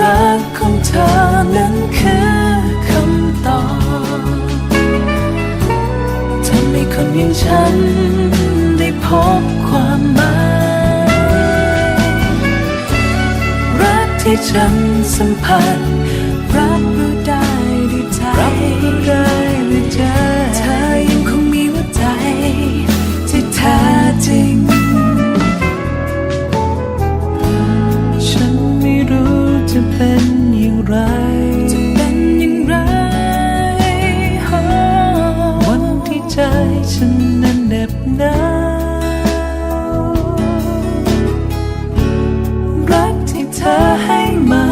รักของเธอนั้นคือคำตอบทำให้คนอย่างฉันได้พบความหมายรักที่ฉันสัมผัส ฉันนั้นเหน็บหนาวรักที่เธอให้มา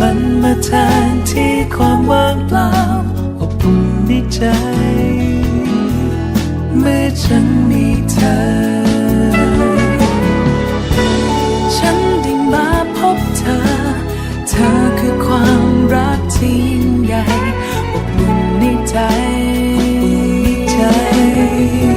มันมาแทนที่ความว่างเปล่าอบอุ่นในใจ เมื่อฉันมีเธอ You.